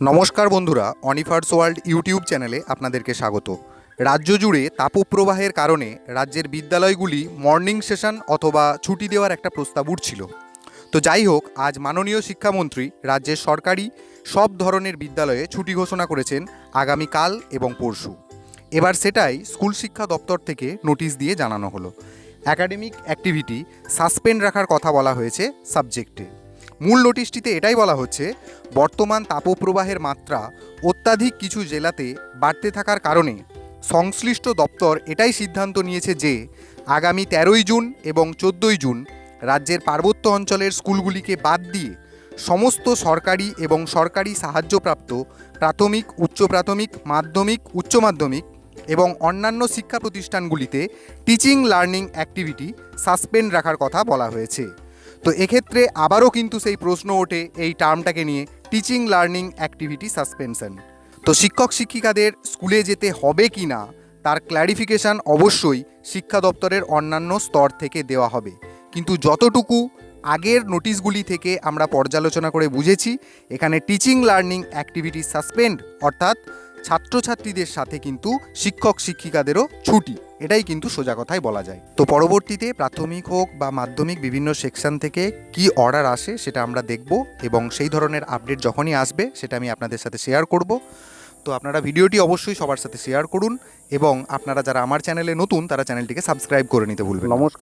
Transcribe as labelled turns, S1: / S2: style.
S1: নমস্কার বন্ধুরা অনিফার্স world YouTube চ্যানেলে আপনাদেরকে স্বাগত। রাজ্য জুড়ে তাপপ্রবাহের কারণে রাজ্যের বিদ্যালয়গুলি মর্নিং সেশন অথবা ছুটি দেওয়ার একটা প্রস্তাব উঠছিল। তো যাই হোক, আজ মাননীয় শিক্ষামন্ত্রী রাজ্যের সরকারি সব ধরনের বিদ্যালয়ে ছুটি ঘোষণা করেছেন আগামীকাল এবং পরশু। এবার সেটাই স্কুল শিক্ষা দপ্তর থেকে নোটিশ দিয়ে জানানো হলো। একাডেমিক অ্যাক্টিভিটি সাসপেন্ড রাখার কথা বলা হয়েছে সাবজেক্টে মূল নোটিশটিতে এটাই বলা হচ্ছে, বর্তমান তাপপ্রবাহের মাত্রা অত্যাধিক কিছু জেলাতে বাড়তে থাকার কারণে সংশ্লিষ্ট দপ্তর এটাই সিদ্ধান্ত নিয়েছে যে আগামী তেরোই জুন এবং চোদ্দোই জুন রাজ্যের পার্বত্য অঞ্চলের স্কুলগুলিকে বাদ দিয়ে সমস্ত সরকারি এবং সরকারি সাহায্যপ্রাপ্ত প্রাথমিক, উচ্চ প্রাথমিক, মাধ্যমিক, উচ্চ মাধ্যমিক এবং অন্যান্য শিক্ষা প্রতিষ্ঠানগুলিতে টিচিং লার্নিং অ্যাক্টিভিটি সাসপেন্ড রাখার কথা বলা হয়েছে। তো এক্ষেত্রে আবারও কিন্তু সেই প্রশ্ন ওঠে এই টার্মটাকে নিয়ে টিচিং লার্নিং অ্যাক্টিভিটি সাসপেনশন তো শিক্ষক শিক্ষিকাদের স্কুলে যেতে হবে কি না, তার ক্ল্যারিফিকেশান অবশ্যই শিক্ষা দপ্তরের অন্যান্য স্তর থেকে দেওয়া হবে। কিন্তু যতটুকু আগের নোটিশগুলি থেকে আমরা পর্যালোচনা করে বুঝেছি, এখানে টিচিং লার্নিং অ্যাক্টিভিটি সাসপেন্ড অর্থাৎ ছাত্রছাত্রীদের সাথে কিন্তু শিক্ষক শিক্ষিকাদেরও ছুটি। এটাই কিন্তু সোজা কথাই বলা যায়। তো পরবর্তীতে প্রাথমিক হোক বা মাধ্যমিক বিভিন্ন সেকশন থেকে কি অর্ডার আসে সেটা আমরা দেখব এবং সেই ধরনের আপডেট যখনই আসবে সেটা আমি আপনাদের সাথে শেয়ার করব। তো আপনারা ভিডিওটি অবশ্যই সবার সাথে শেয়ার করুন এবং আপনারা যারা আমার চ্যানেলে নতুন তারা চ্যানেলটিকে সাবস্ক্রাইব করে নিতে ভুলবেন।
S2: নমস্কার।